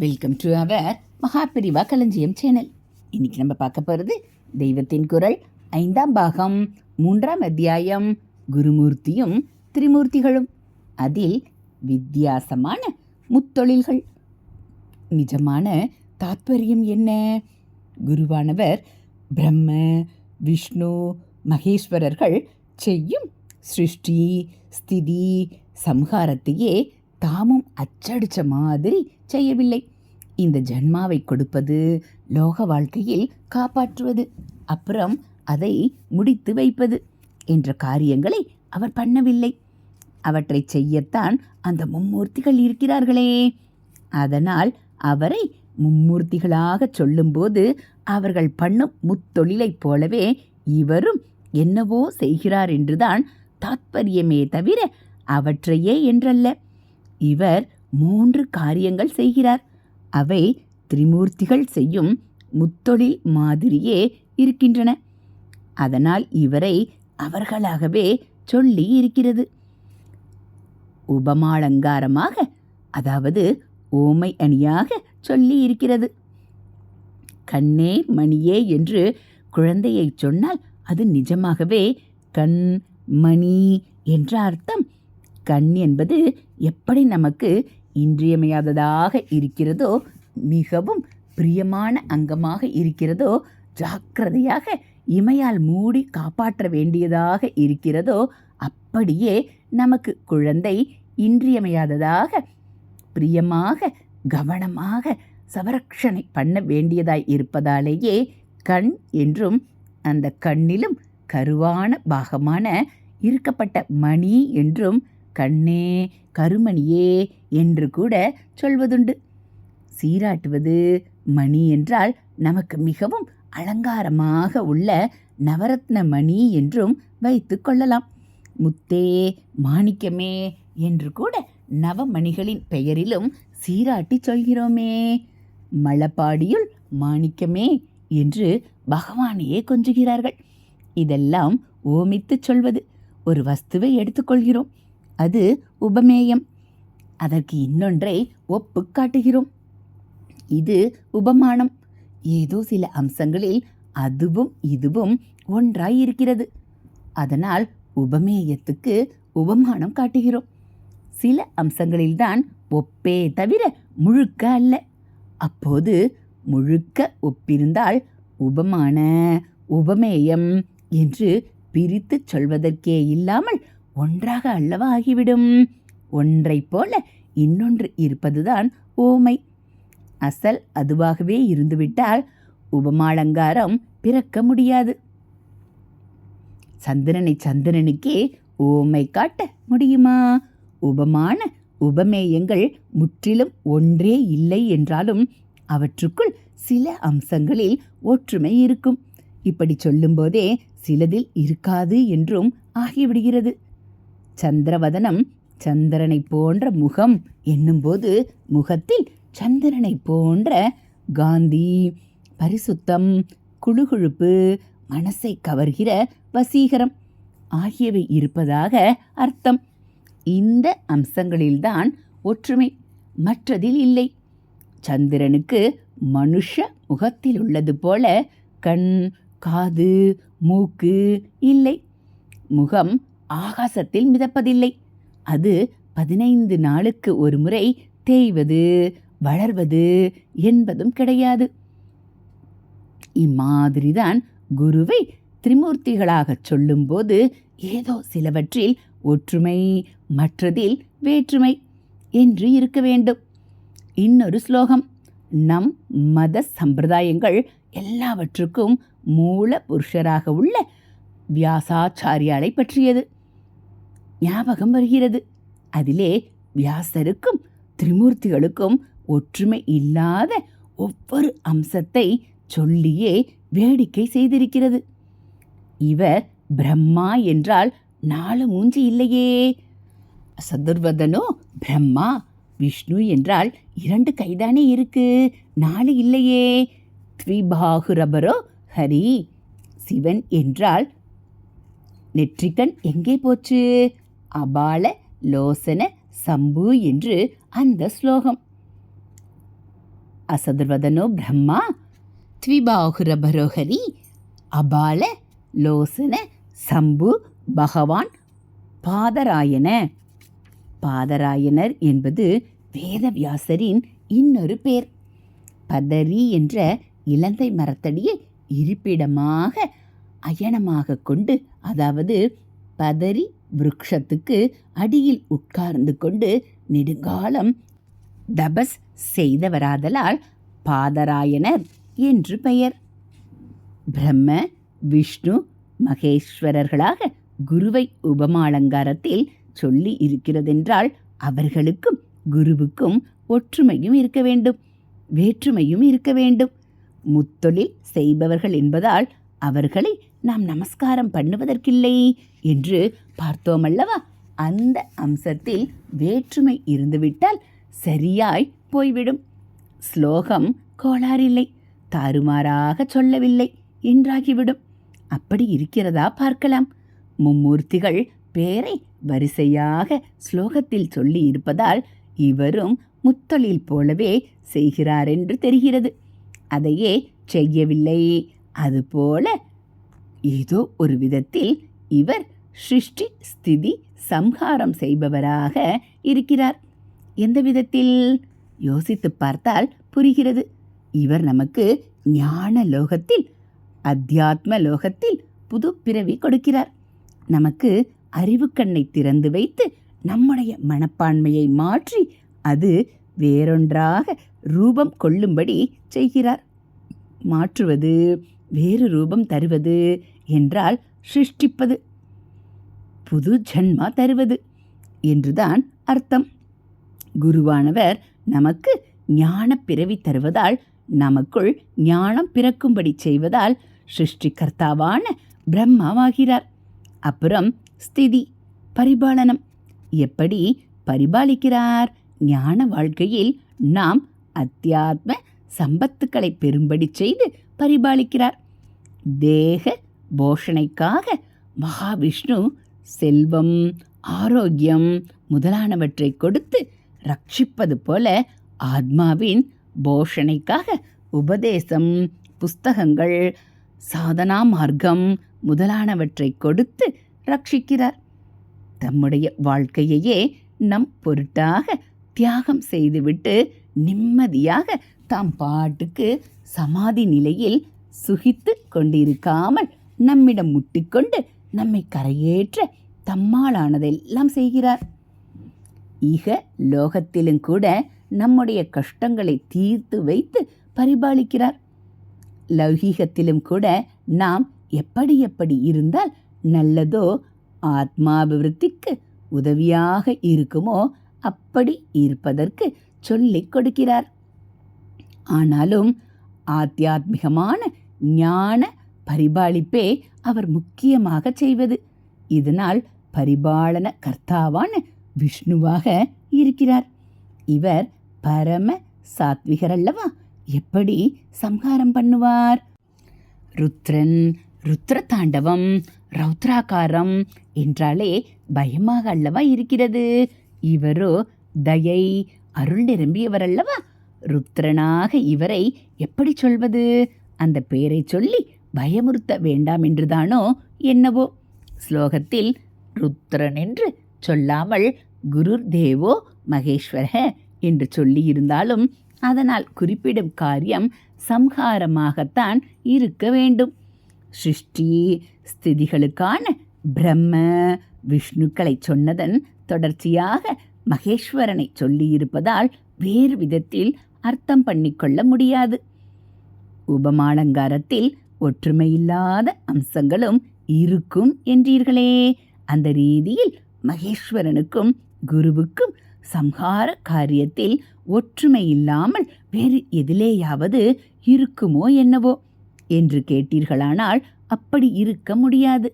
Welcome to our Mahaperiyava களஞ்சியம் channel இன்னைக்கு நம்ம பார்க்க போகிறது தெய்வத்தின் குரல் ஐந்தாம் பாகம் மூன்றாம் அத்தியாயம் குருமூர்த்தியும் திரிமூர்த்திகளும். அதில் வித்தியாசமான முத்தொழில்கள். நிஜமான தாத்பரியம் என்ன? குருவானவர் பிரம்ம விஷ்ணு மகேஸ்வரர்கள் செய்யும் சிருஷ்டி ஸ்திதி சம்ஹாரத்தையே தாமும் அச்சடித்த மாதிரி செய்யவில்லை. இந்த ஜன்மாவை கொடுப்பது லோக வாழ்க்கையில் காப்பாற்றுவது அப்புறம் அதை முடித்து வைப்பது என்ற காரியங்களை அவர் பண்ணவில்லை. அவற்றை செய்யத்தான் அந்த மும்மூர்த்திகள் இருக்கிறார்களே. அதனால் அவரை மும்மூர்த்திகளாக சொல்லும்போது அவர்கள் பண்ணும் முத்தொழிலைப் போலவே இவரும் என்னவோ செய்கிறார் என்றுதான் தாத்பரியமே தவிர அவற்றையே என்றல்ல. இவர் மூன்று காரியங்கள் செய்கிறார். அவை திரிமூர்த்திகள் செய்யும் முத்தொழில் மாதிரியே இருக்கின்றன. அதனால் இவரை அவர்களாகவே சொல்லி இருக்கிறது. உபமாலங்காரமாக அதாவது ஓமை அணியாக சொல்லி இருக்கிறது. கண்ணே மணியே என்று குழந்தையை சொன்னால் அது நிஜமாகவே கண் மணி என்ற அர்த்தம். கண் என்பது எப்படி நமக்கு இன்றியமையாததாக இருக்கிறதோ மிகவும் பிரியமான அங்கமாக இருக்கிறதோ ஜாக்கிரதையாக இமையால் மூடி காப்பாற்ற வேண்டியதாக இருக்கிறதோ அப்படியே நமக்கு குழந்தை இன்றியமையாததாக பிரியமாக கவனமாக சவரக்ஷணை பண்ண வேண்டியதாய் இருப்பதாலேயே கண் என்றும் அந்த கண்ணிலும் கருவான பாகமான இருக்கப்பட்ட மணி என்றும் கண்ணே கருமணியே என்று கூட சொல்வதுண்டு. சீராட்டுவது மணி என்றால் நமக்கு மிகவும் அலங்காரமாக உள்ள நவரத்ன மணி என்றும் வைத்து கொள்ளலாம். முத்தே மாணிக்கமே என்று கூட நவமணிகளின் பெயரிலும் சீராட்டி சொல்கிறோமே. மலப்பாடியுள் மாணிக்கமே என்று பகவானையே கொஞ்சுகிறார்கள். இதெல்லாம் ஓமித்து சொல்வது. ஒரு வஸ்துவை எடுத்துக்கொள்கிறோம் அது உபமேயம். அதற்கு இன்னொன்றை ஒப்பு காட்டுகிறோம். இது உபமானம். ஏதோ சில அம்சங்களில் அதுவும் இதுவும் ஒன்றாய் இருக்கிறது அதனால் உபமேயத்துக்கு உபமானம் காட்டுகிறோம். சில அம்சங்களில்தான் ஒப்பே தவிர முழுக்க அல்ல. அப்போது முழுக்க ஒப்பிருந்தால் உபமான உபமேயம் என்று பிரித்து சொல்வதற்கே இல்லாமல் ஒன்றாக அல்லவா ஆகிவிடும். ஒன்றைப் போல இன்னொன்று இருப்பதுதான் ஓமை. அசல் அதுவாகவே இருந்துவிட்டால் உபமாலங்காரம் பிறக்க முடியாது. சந்திரனை சந்திரனுக்கே ஓமை காட்ட முடியுமா? உபமான உபமேயங்கள் முற்றிலும் ஒன்றே இல்லை என்றாலும் அவற்றுக்குள் சில அம்சங்களில் ஒற்றுமை இருக்கும். இப்படி சொல்லும்போதே சிலதில் இருக்காது என்றும் ஆகிவிடுகிறது. சந்திரவதனம் சந்திரனை போன்ற முகம் என்னும்போது முகத்தில் சந்திரனை போன்ற காந்தி பரிசுத்தம் குழுகுழுப்பு மனசை கவர்கிற வசீகரம் ஆகியவை இருப்பதாக அர்த்தம். இந்த அம்சங்களில்தான் ஒற்றுமை மற்றதில் இல்லை. சந்திரனுக்கு மனுஷ முகத்தில் உள்ளது போல கண் காது மூக்கு இல்லை. முகம் ஆகாசத்தில் மிதப்பதில்லை. அது பதினைந்து நாளுக்கு ஒரு முறை தேய்வது வளர்வது என்பதும் கிடையாது. இம்மாதிரிதான் குருவை திரிமூர்த்திகளாகச் சொல்லும்போது ஏதோ சிலவற்றில் ஒற்றுமை மற்றதில் வேற்றுமை என்று இருக்க வேண்டும். இன்னொரு ஸ்லோகம் நம் மத சம்பிரதாயங்கள் எல்லாவற்றுக்கும் மூல புருஷராக உள்ள வியாசாச்சாரியாரை பற்றியது. ஞாபகம் வருகிறது. அதிலே வியாசருக்கும் திரிமூர்த்திகளுக்கும் ஒற்றுமை இல்லாத ஒவ்வொரு அம்சத்தை சொல்லியே வேடிக்கை செய்திருக்கிறது. இவர் பிரம்மா என்றால் நாலு மூஞ்சி இல்லையே. சதுர்வதனோ பிரம்மா விஷ்ணு என்றால் இரண்டு கைதானே இருக்கு நாலு இல்லையே. த்விபாகுரபரோ ஹரி சிவன் என்றால் நெற்றிக்கண் எங்கே போச்சு? அபால லோசன சம்பு என்று அந்த ஸ்லோகம். அசதுர்வதனோ பிரம்மா த்விபாகுர பரோஹரி அபால லோசன சம்பு பகவான் பாதராயன. பாதராயனர் என்பது வேதவியாசரின் இன்னொரு பேர். பதரி என்ற இலந்தை மரத்தடியை இருப்பிடமாக அயனமாக கொண்டு அதாவது பதரி விருட்சத்துக்கு அடியில் உட்கார்ந்து கொண்டு நெடுங்காலம் தபஸ் செய்தவராதலால் பாதராயனர் என்று பெயர். பிரம்ம விஷ்ணு மகேஸ்வரர்களாக குருவை உபமாலங்காரத்தில் சொல்லி இருக்கிறதென்றால் அவர்களுக்கும் குருவுக்கும் ஒற்றுமையும் இருக்க வேண்டும் வேற்றுமையும் இருக்க வேண்டும். முத்தொழில் செய்பவர்கள் என்பதால் அவர்களை நாம் நமஸ்காரம் பண்ணுவதற்கில்லை என்று பார்த்தோமல்லவா? அந்த அம்சத்தில் வேற்றுமை இருந்துவிட்டால் சரியாய் போய்விடும். ஸ்லோகம் கோளாறில்லை தாறுமாறாக சொல்லவில்லை என்றாகிவிடும். அப்படி இருக்கிறதா பார்க்கலாம். மும்மூர்த்திகள் பேரை வரிசையாக ஸ்லோகத்தில் சொல்லி இருப்பதால் இவரும் முத்தொழில் போலவே செய்கிறார் என்று தெரிகிறது. அதையே செய்யவில்லை அதுபோல ஏதோ ஒரு விதத்தில் இவர் சிருஷ்டி ஸ்திதி சம்ஹாரம் செய்பவராக இருக்கிறார். எந்த விதத்தில்? யோசித்து பார்த்தால் புரிகிறது. இவர் நமக்கு ஞான லோகத்தில் அத்தியாத்ம லோகத்தில் புது பிறவி கொடுக்கிறார். நமக்கு அறிவுக்கண்ணை திறந்து வைத்து நம்முடைய மனப்பான்மையை மாற்றி அது வேறொன்றாக ரூபம் கொள்ளும்படி செய்கிறார். மாற்றுவது வேறு ரூபம் தருவது என்றால் சிருஷ்டிப்பது. புது ஜன்மா தருவது என்றுதான் அர்த்தம். குருவானவர் நமக்கு ஞான பிறவி தருவதால் நமக்குள் ஞானம் பிறக்கும்படி செய்வதால் சிருஷ்டிகர்த்தாவான பிரம்மாவாகிறார். அப்புறம் ஸ்திதி பரிபாலனம். எப்படி பரிபாலிக்கிறார்? ஞான வாழ்க்கையில் நாம் அத்தியாத்ம சம்பத்துக்களை பெறும்படி செய்து பரிபாலிக்கிறார். தேக போஷணைக்காக மகாவிஷ்ணு செல்வம் ஆரோக்கியம் முதலானவற்றை கொடுத்து ரட்சிப்பது போல ஆத்மாவின் போஷணைக்காக உபதேசம் புஸ்தகங்கள் சாதனா மார்க்கம் முதலானவற்றை கொடுத்து ரட்சிக்கிறார். தம்முடைய வாழ்க்கையையே நம் பொருட்டாக தியாகம் செய்துவிட்டு நிம்மதியாக தாம் பாட்டுக்கு சமாதி நிலையில் சுகித்து கொண்டிருக்காமல் நம்மிடம் முட்டிக்கொண்டு நம்மை கரையேற்ற தம்மாலானதெல்லாம் செய்கிறார். ஈக லோகத்திலும் கூட நம்முடைய கஷ்டங்களை தீர்த்து வைத்து பரிபாலிக்கிறார். லௌகீகத்திலும் கூட நாம் எப்படி எப்படி இருந்தால் நல்லதோ ஆத்மாபிவிருத்திக்கு உதவியாக இருக்குமோ அப்படி இருப்பதற்கு சொல்லிக் கொடுக்கிறார். ஆனாலும் ஆத்தியாத்மிகமான ஞான பரிபாலிப்பே அவர் முக்கியமாக செய்வது. இதனால் பரிபாலன கர்த்தாவான விஷ்ணுவாக இருக்கிறார். இவர் பரம சாத்விகர் அல்லவா? எப்படி சம்ஹாரம் பண்ணுவார்? ருத்ரன் ருத்ர தாண்டவம் ரௌத்ராகாரம் என்றாலே பயமாக அல்லவா இருக்கிறது? இவரோ தயை அருள் நிரம்பியவர் அல்லவா ருத்ரனாக இவரை எப்படி சொல்வது? அந்த பெயரை சொல்லி பயமுறுத்த வேண்டாம் என்றுதானோ என்னவோ? ஸ்லோகத்தில் ருத்ரன் என்று சொல்லாமல் குருர் தேவோ மகேஸ்வர என்று சொல்லியிருந்தாலும் அதனால் குறிப்பிடும் காரியம் சம்ஹாரமாகத்தான் இருக்க வேண்டும். சிருஷ்டி ஸ்திதிகளுக்கான பிரம்ம விஷ்ணுக்களை சொன்னதன் தொடர்ச்சியாக மகேஸ்வரனை சொல்லியிருப்பதால் வேறு விதத்தில் அர்த்தம் பண்ணிக்கொள்ள முடியாது. உபமாலங்காரத்தில் ஒற்றுமையில்லாத அம்சங்களும் இருக்கும் என்றீர்களே. அந்த ரீதியில் மகேஸ்வரனுக்கும் குருவுக்கும் சம்ஹார காரியத்தில் ஒற்றுமை இல்லாமல் வேறு எதிலேயாவது இருக்குமோ என்னவோ என்று கேட்டீர்களானால் அப்படி இருக்க முடியாது.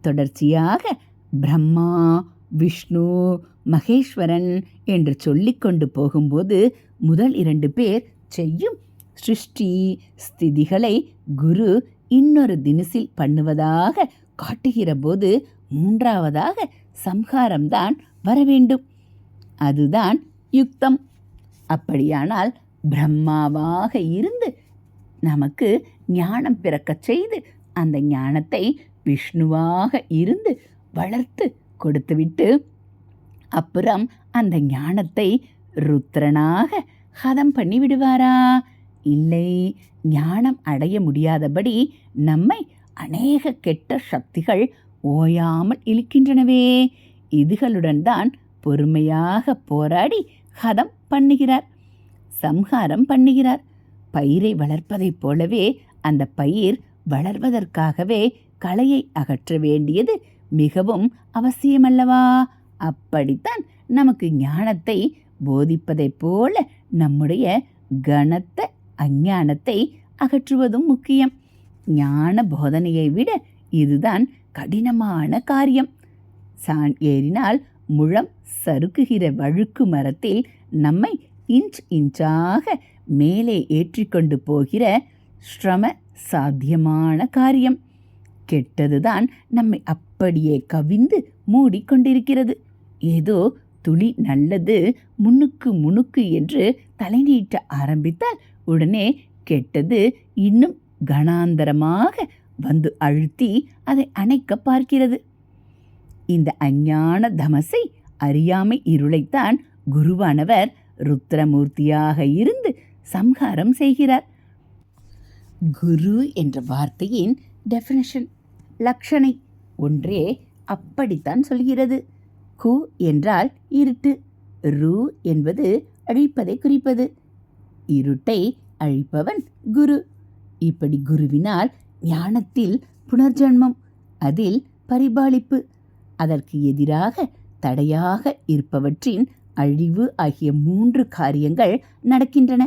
தொடர்ச்சியாக பிரம்மா விஷ்ணு மகேஸ்வரன் என்று சொல்லிக்கொண்டு போகும்போது முதல் இரண்டு பேர் செய்யும் சிருஷ்டி ஸ்திதிகளை குரு இன்னொரு தினசில் பண்ணுவதாக காட்டுகிற போது மூன்றாவதாக சம்ஹாரம்தான் வர வேண்டும். அதுதான் யுக்தம். அப்படியானால் பிரம்மாவாக இருந்து நமக்கு ஞானம் பிறக்கச் செய்து அந்த ஞானத்தை விஷ்ணுவாக இருந்து வளர்த்து கொடுத்துவிட்டு அப்புறம் அந்த ஞானத்தை ருத்ரனாக ஹதம் பண்ணி விடுவாரா இல்லை ஞானம் அடைய முடியாதபடி நம்மை அநேக கெட்ட சக்திகள் ஓயாமல் இழுக்கின்றனவே. இதுகளுடன் தான் பொறுமையாக போராடி ஹதம் பண்ணுகிறார் சம்ஹாரம் பண்ணுகிறார். பயிரை வளர்ப்பதைப் போலவே அந்த பயிர் வளர்வதற்காகவே களையை அகற்ற வேண்டியது மிகவும் அவசியமல்லவா? அப்படித்தான் நமக்கு ஞானத்தை போதிப்பதைப் போல நம்முடைய கனத்த அஞ்ஞானத்தை அகற்றுவதும் முக்கியம். ஞான போதனையை விட இதுதான் கடினமான காரியம். சான் ஏறினால் முழம் சறுக்குகிற வழுக்கு மரத்தில் நம்மை இன்ச் இன்ச்சாக மேலே ஏற்றிக்கொண்டு போகிற ஸ்ரம சாத்தியமான காரியம். கெட்டதுதான் நம்மை அப் அப்படியே கவிந்து மூடிக்கொண்டிருக்கிறது. ஏதோ துளி நல்லது முன்னுக்கு முனுக்கு என்று தலை நீட்ட ஆரம்பித்தால் உடனே கெட்டது இன்னும் கணாந்தரமாக வந்து அழுத்தி அதை அணைக்க பார்க்கிறது. இந்த அஞ்ஞான தமசை அறியாமை இருளைத்தான் குருவானவர் ருத்ரமூர்த்தியாக இருந்து சம்ஹாரம் செய்கிறார். குரு என்ற வார்த்தையின் டெஃபினேஷன் லக்ஷனை ஒன்றே அப்படித்தான் சொல்கிறது. கு என்றால் இருட்டு. ரு என்பது அழிப்பதை குறிப்பது. இருட்டை அழிப்பவன் குரு. இப்படி குருவினால் ஞானத்தில் புனர்ஜன்மம் அதில் பரிபாலிப்பு அதற்கு எதிராக தடையாக இருப்பவற்றின் அழிவு ஆகிய மூன்று காரியங்கள் நடக்கின்றன.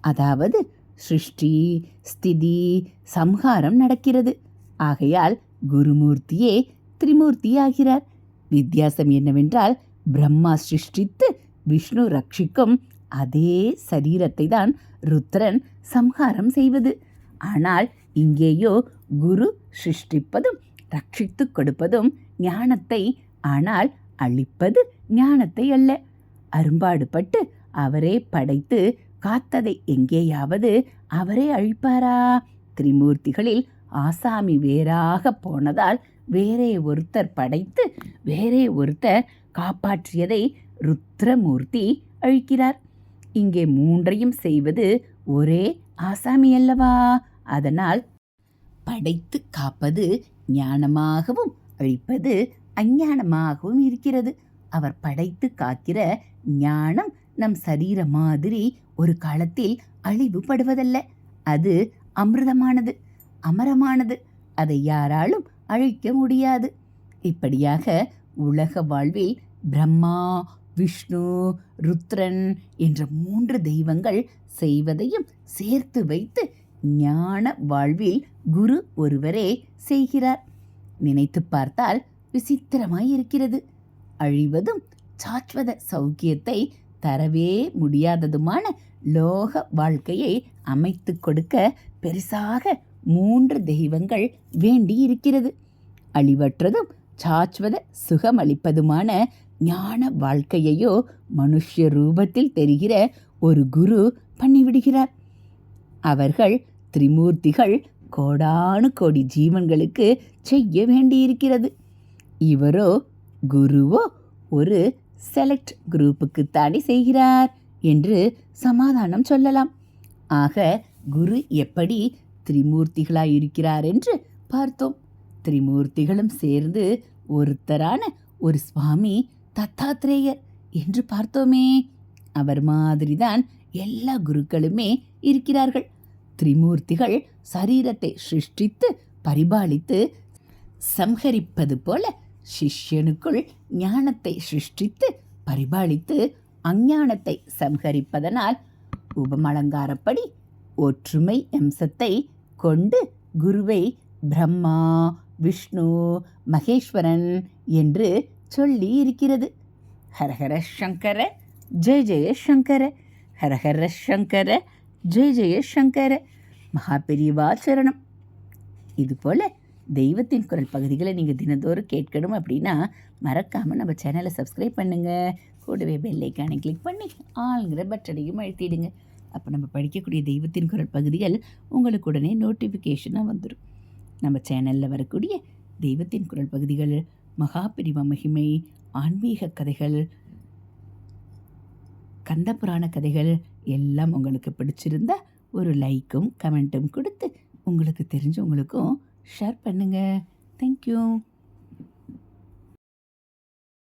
அதாவது சிருஷ்டி ஸ்திதி சம்ஹாரம் நடக்கிறது. ஆகையால் குருமூர்த்தியே திரிமூர்த்தியாகிறார். வித்தியாசம் என்னவென்றால் பிரம்மா சிருஷ்டித்து விஷ்ணு ரட்சிக்கும் அதே சரீரத்தை தான் ருத்ரன் சம்ஹாரம் செய்வது. ஆனால் இங்கேயோ குரு சிருஷ்டிப்பதும் ரட்சித்து கொடுப்பதும் ஞானத்தை ஆனால் அழிப்பது ஞானத்தை அல்ல. அரும்பாடுபட்டு அவரே படைத்து காத்ததை எங்கேயாவது அவரே அழிப்பாரா? திரிமூர்த்திகளில் ஆசாமி வேறாக போனதால் வேறே ஒருத்தர் படைத்து வேறே ஒருத்தர் காப்பாற்றியதை ருத்ரமூர்த்தி அழிக்கிறார். இங்கே மூன்றையும் செய்வது ஒரே ஆசாமி அல்லவா? அதனால் படைத்து காப்பது ஞானமாகவும் அழிப்பது அஞ்ஞானமாகவும் இருக்கிறது. அவர் படைத்து காக்கிற ஞானம் நம் சரீர மாதிரி ஒரு காலத்தில் அழிவுபடுவதல்ல. அது அமிர்தமானது. அமரமானது. அதை யாராலும் அழிக்க முடியாது. இப்படியாக உலக வாழ்வில் பிரம்மா விஷ்ணு ருத்ரன் என்ற மூன்று தெய்வங்கள் செய்வதையும் சேர்த்து வைத்து ஞான வாழ்வில் குரு ஒருவரே செய்கிறார். நினைத்து பார்த்தால் விசித்திரமாய் இருக்கிறது அழிவதும் சாஸ்வத சௌக்கியத்தை தரவே முடியாததுமான லோக வாழ்க்கையை அமைத்து கொடுக்க பெரிசாக மூன்று தெய்வங்கள் வேண்டி இருக்கிறது அழிவற்றதும் சாஸ்வத சுகமளிப்பதுமான ஞான வாழ்க்கையையோ மனுஷ்ய ரூபத்தில் தெரிகிற ஒரு குரு பண்ணிவிடுகிறார். அவர்கள் திரிமூர்த்திகள் கோடானு கோடி ஜீவன்களுக்கு செய்ய வேண்டியிருக்கிறது. இவரோ குருவோ ஒரு செலக்ட் குரூப்புக்குத்தானே செய்கிறார் என்று சமாதானம் சொல்லலாம். ஆக குரு எப்படி திரிமூர்த்திகளாய் இருக்கிறார் என்று பார்த்தோம். திரிமூர்த்திகளும் சேர்ந்து ஒருத்தரான ஒரு சுவாமி தத்தாத்ரேயர் என்று பார்த்தோமே. அவர் மாதிரிதான் எல்லா குருக்களுமே இருக்கிறார்கள். திரிமூர்த்திகள் சரீரத்தை சிருஷ்டித்து பரிபாலித்து சம்ஹரிப்பது போல சிஷ்யனுக்குள் ஞானத்தை சிருஷ்டித்து பரிபாலித்து அஞ்ஞானத்தை சம்ஹரிப்பதனால் உபமலங்காரப்படி ஒற்றுமை அம்சத்தை கொண்டு குருவை பிரம்மா விஷ்ணு மகேஸ்வரன் என்று சொல்லி இருக்கிறது ஹரஹர சங்கர ஜெய ஜெய சங்கர ஹரஹர சங்கர ஜெய ஜெய சங்கர. மகாபெரிவா சரணம். இதுபோல் தெய்வத்தின் குரல் பகுதிகளை நீங்கள் தினந்தோறும் கேட்கணும் அப்படின்னா மறக்காமல் நம்ம சேனலை சப்ஸ்கிரைப் பண்ணுங்கள் கூடவே பெல்லைக்கானை கிளிக் பண்ணி ஆளுங்கிற பட்டனையும் அழுத்திடுங்க. அப்போ நம்ம படிக்கக்கூடிய தெய்வத்தின் குரல் பகுதிகள் உங்களுக்கு உடனே நோட்டிஃபிகேஷனாக வந்துடும் நம்ம சேனலில் வரக்கூடிய தெய்வத்தின் குரல் பகுதிகள் மகாபிரிவ மகிமை ஆன்மீக கதைகள் கந்தபுராண கதைகள் எல்லாம் உங்களுக்கு பிடிச்சிருந்தா ஒரு லைக்கும் கமெண்ட்டும் கொடுத்து உங்களுக்கு தெரிஞ்சவங்களுக்கும் ஷேர் பண்ணுங்கள் தேங்க்யூ